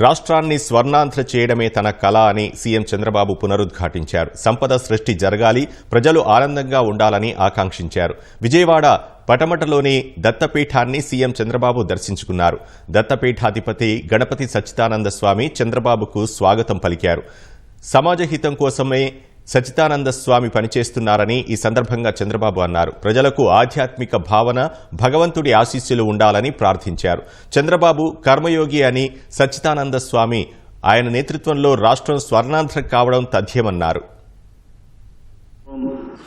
రాష్ట్రాన్ని స్వర్ణాంధ్ర చేయడమే తన కళ అని సీఎం చంద్రబాబు పునరుద్ఘాటించారు. సంపద సృష్టి జరగాలి ప్రజలు ఆనందంగా ఉండాలని ఆకాంక్షించారు. విజయవాడ పటమటలోని దత్తపీఠాన్ని సీఎం చంద్రబాబు దర్శించుకున్నారు. దత్తపీఠాధిపతి గణపతి సచ్చిదానంద స్వామి చంద్రబాబుకు స్వాగతం పలికారు. సమాజ హితం కోసమే సచితానంద స్వామి పనిచేస్తున్నారని ఈ సందర్భంగా చంద్రబాబు అన్నారు. ప్రజలకు ఆధ్యాత్మిక భావన భగవంతుడి ఆశీస్సులు ఉండాలని ప్రార్థించారు. చంద్రబాబు కర్మయోగి అని సచ్చిదానంద స్వామి ఆయన నేతృత్వంలో రాష్ట్రం స్వర్ణాంధ్ర కావడం తథ్యమన్నారు.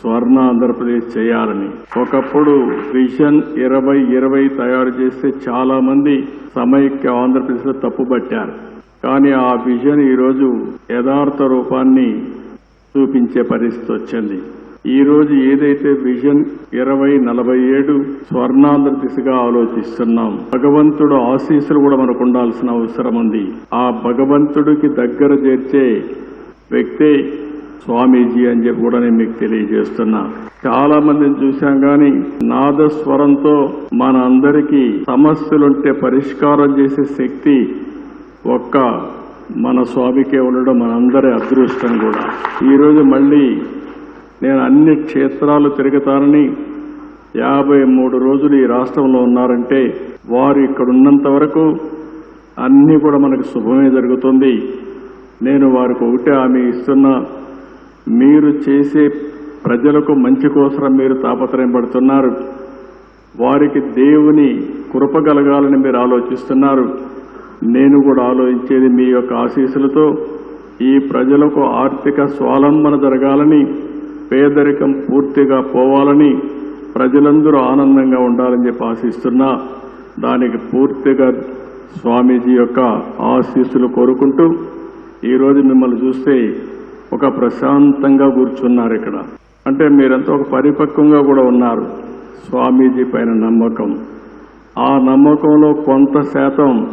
స్వర్ణ ఆంధ్రప్రదేశ్ చేయాలని. ఒకప్పుడు విజన్ ఇరవై ఇరవై తయారు చేస్తే చాలా మంది సమైక్య ఆంధ్రప్రదేశ్లో తప్పుపట్టారు. కానీ ఆ విజన్ ఈరోజు యథార్థ రూపాన్ని చూపించే పరిస్థితి వచ్చింది. ఈ రోజు ఏదైతే విజన్ ఇరవై నలభై ఏడు స్వర్ణాంధ్ర దిశగా ఆలోచిస్తున్నాం భగవంతుడు ఆశీస్సులు కూడా మనకు ఉండాల్సిన అవసరం ఉంది. ఆ భగవంతుడికి దగ్గర చేర్చే వ్యక్తే స్వామీజీ అని చెప్పి కూడా నేను మీకు తెలియజేస్తున్నా. చాలా మందిని చూశాం కానీ నాదస్వరంతో మన అందరికీ సమస్యలుంటే పరిష్కారం చేసే శక్తి ఒక్క మన స్వామికే ఉండడం మనందరి అదృష్టం కూడా. ఈరోజు మళ్ళీ నేను అన్ని క్షేత్రాలు తిరుగుతానని యాభై మూడు రోజులు ఈ రాష్ట్రంలో ఉన్నారంటే వారు ఇక్కడ ఉన్నంత వరకు అన్నీ కూడా మనకు శుభమే జరుగుతుంది. నేను వారికి ఒకటే హామీ ఇస్తున్నా. మీరు చేసే ప్రజలకు మంచి కోసం మీరు తాపత్రయం పడుతున్నారు వారికి దేవుని కృప కలగాలని మీరు ఆలోచిస్తున్నారు. నేను కూడా ఆలోచించేది మీ యొక్క ఆశీస్సులతో ఈ ప్రజలకు ఆర్థిక స్వాలంబన జరగాలని పేదరికం పూర్తిగా పోవాలని ప్రజలందరూ ఆనందంగా ఉండాలని చెప్పి ఆశిస్తున్నా. దానికి పూర్తిగా స్వామీజీ యొక్క ఆశీస్సులు కోరుకుంటూ ఈరోజు మిమ్మల్ని చూస్తే ఒక ప్రశాంతంగా కూర్చున్నారు ఇక్కడ. అంటే మీరంతా ఒక పరిపక్వంగా కూడా ఉన్నారు. స్వామీజీ పైన నమ్మకం. ఆ నమ్మకంలో కొంత శాతం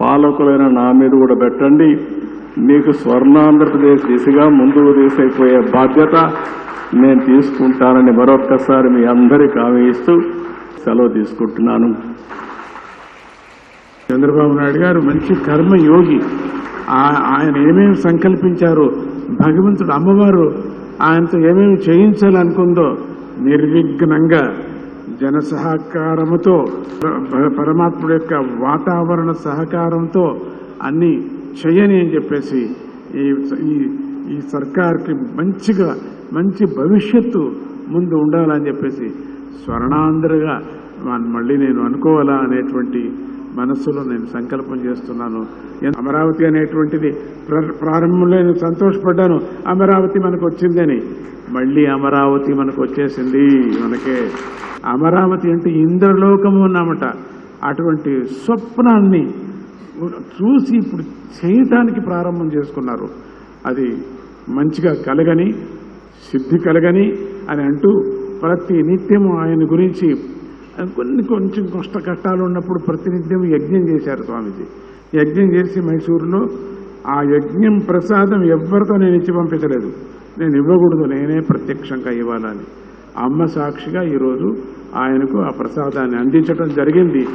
పాలకులైన నా మీద కూడా పెట్టండి. మీకు స్వర్ణాంధ్రప్రదేశ్ దిశగా ముందుకు తీసైపోయే బాధ్యత నేను తీసుకుంటానని మరొక్కసారి మీ అందరికి హామీ ఇస్తూ సెలవు తీసుకుంటున్నాను. చంద్రబాబు నాయుడు గారు మంచి కర్మయోగి ఆ- ఆయన ఏమేమి సంకల్పించారో భగవంతుడు అమ్మవారు ఆయనతో ఏమేమి చేయించాలనుకుందో నిర్విఘ్నంగా జన సహకారముతో పరమాత్ముడు యొక్క వాతావరణ సహకారంతో అన్ని చేయని అని చెప్పేసి ఈ ఈ- ఈ సర్కార్కి మంచిగా మంచి భవిష్యత్తు ముందు ఉండాలని చెప్పేసి స్వర్ణాంధ్రగా మళ్ళీ నేను అనుకోవాలా అనేటువంటి మనస్సులో నేను సంకల్పం చేస్తున్నాను. అమరావతి అనేటువంటిది ప్ర- ప్రారంభంలో నేను సంతోషపడ్డాను. అమరావతి మనకు వచ్చిందని మళ్ళీ అమరావతి మనకు వచ్చేసింది మనకే. అమరావతి అంటే ఇంద్రలోకము అన్నామట. అటువంటి స్వప్నాన్ని చూసి ఇప్పుడు చేయటానికి ప్రారంభం చేసుకున్నారు. అది మంచిగా కలగని సిద్ధి కలగని అని అంటూ ప్రతి నిత్యము ఆయన గురించి కొన్ని కొంచెం కష్ట కష్టాలు ఉన్నప్పుడు ప్రతినిత్యం యజ్ఞం చేశారు స్వామీజీ. యజ్ఞం చేసి మైసూరులో ఆ యజ్ఞం ప్రసాదం ఎవరితో నేను ఇచ్చి పంపించలేదు. నేను ఇవ్వకూడదు నేనే ప్రత్యక్షంగా ఇవ్వాలని. అమ్మ సాక్షిగా ఈరోజు ఆయనకు ఆ ప్రసాదాన్ని అందించడం జరిగింది.